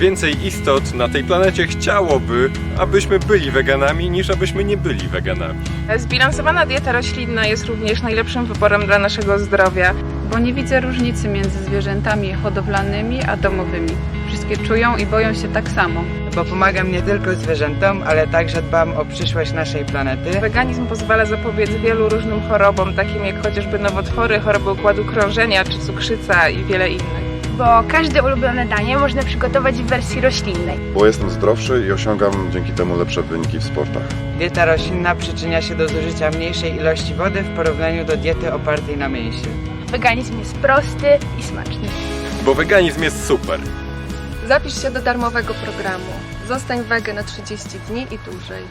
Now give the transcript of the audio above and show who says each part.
Speaker 1: więcej istot na tej planecie chciałoby, abyśmy byli weganami, niż abyśmy nie byli weganami.
Speaker 2: Zbilansowana dieta roślinna jest również najlepszym wyborem dla naszego zdrowia.
Speaker 3: bo nie widzę różnicy między zwierzętami hodowlanymi a domowymi. Wszystkie czują i boją się tak samo.
Speaker 4: bo pomagam nie tylko zwierzętom, ale także dbam o przyszłość naszej planety.
Speaker 2: Weganizm pozwala zapobiec wielu różnym chorobom, takim jak chociażby nowotwory, choroby układu krążenia czy cukrzyca i wiele innych.
Speaker 5: Bo każde ulubione danie można przygotować w wersji roślinnej.
Speaker 6: bo jestem zdrowszy i osiągam dzięki temu lepsze wyniki w sportach.
Speaker 4: Dieta roślinna przyczynia się do zużycia mniejszej ilości wody w porównaniu do diety opartej na mięsie.
Speaker 5: Weganizm jest prosty i smaczny.
Speaker 1: Bo weganizm jest super.
Speaker 7: Zapisz się do darmowego programu. Zostań wege na 30 dni i dłużej.